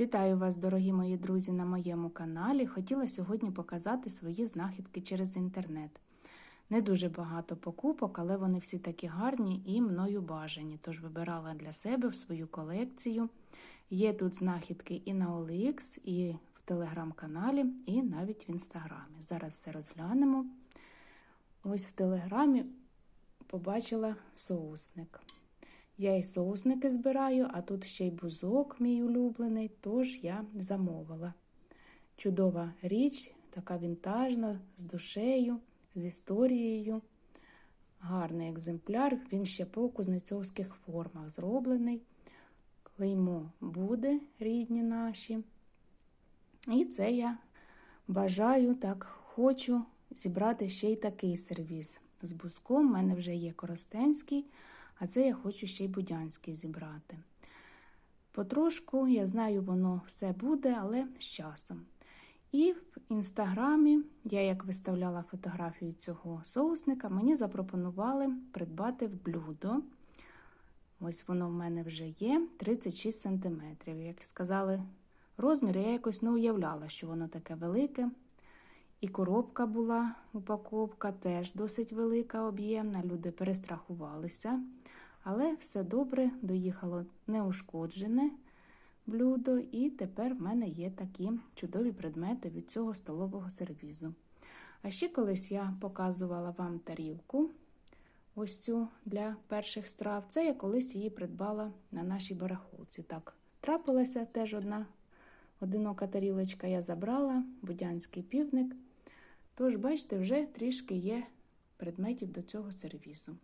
Вітаю вас, дорогі мої друзі, на моєму каналі. Хотіла сьогодні показати свої знахідки через інтернет. Не дуже багато покупок, але вони всі такі гарні і мною бажані. Тож вибирала для себе в свою колекцію. Є тут знахідки і на OLX, і в телеграм-каналі, і навіть в інстаграмі. Зараз все розглянемо. Ось в телеграмі побачила соусник. Я і соусники збираю, а тут ще й бузок мій улюблений, тож я замовила. Чудова річ, така вінтажна, з душею, з історією. Гарний екземпляр, він ще по кузнецовських формах зроблений. Клеймо буде, рідні наші. І це я бажаю, так хочу зібрати ще й такий сервіз. З бузком в мене вже є коростенський. А це я хочу ще й будянський зібрати. Потрошку, я знаю, воно все буде, але з часом. І в інстаграмі, я як виставляла фотографію цього соусника, мені запропонували придбати в блюдо. Ось воно в мене вже є 36 см. Як сказали розмір, я якось не уявляла, що воно таке велике. І коробка була, упаковка теж досить велика, об'ємна. Люди перестрахувалися. Але все добре, доїхало неушкоджене блюдо, і тепер в мене є такі чудові предмети від цього столового сервізу. А ще колись я показувала вам тарілку, ось цю для перших страв. Це я колись її придбала на нашій барахолці. Так, трапилася теж одна одинока тарілочка, я забрала, будянський півник. Тож, бачите, вже трішки є предметів до цього сервізу.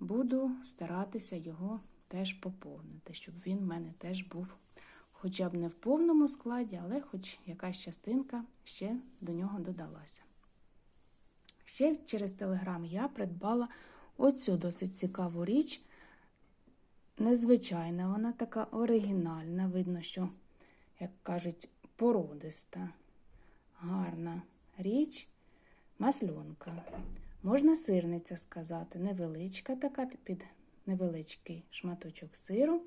Буду старатися його теж поповнити, щоб він в мене теж був хоча б не в повному складі, але хоч якась частинка ще до нього додалася. Ще через Телеграм я придбала оцю досить цікаву річ. Незвичайна, вона така оригінальна, видно, що, як кажуть, породиста, гарна річ, масльонка. Можна сирниця сказати, невеличка така під невеличкий шматочок сиру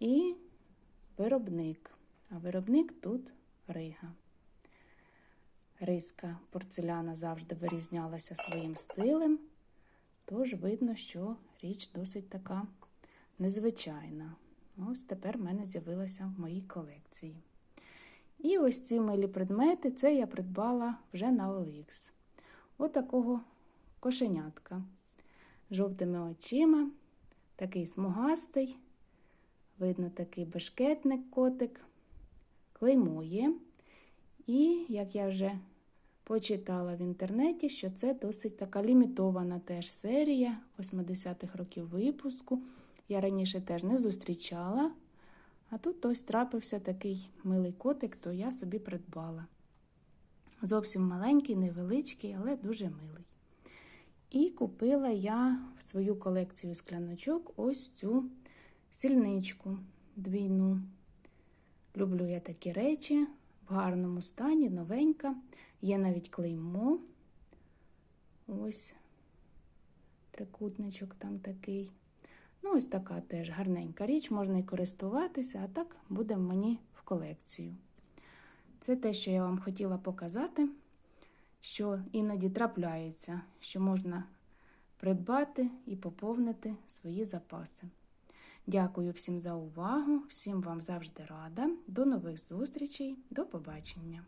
і виробник. А виробник тут рига. Риска порцеляна завжди вирізнялася своїм стилем, тож видно, що річ досить така незвичайна. Ось тепер в мене з'явилася в моїй колекції. І ось ці милі предмети це я придбала вже на OLX. Отакого кошенятка. Жовтими очима, такий смугастий, видно, такий бешкетник котик, клеймо є. І, як я вже почитала в інтернеті, що це досить така лімітована теж серія 80-х років випуску. Я раніше теж не зустрічала. А тут ось трапився такий милий котик, то я собі придбала. Зовсім маленький, невеличкий, але дуже милий. І купила я в свою колекцію скляночок ось цю сільничку двійну. Люблю я такі речі в гарному стані, новенька. Є навіть клеймо. Ось трикутничок там такий. Ну, ось така теж гарненька річ, можна і користуватися, а так буде мені в колекцію. Це те, що я вам хотіла показати, що іноді трапляється, що можна придбати і поповнити свої запаси. Дякую всім за увагу, всім вам завжди рада. До нових зустрічей, до побачення!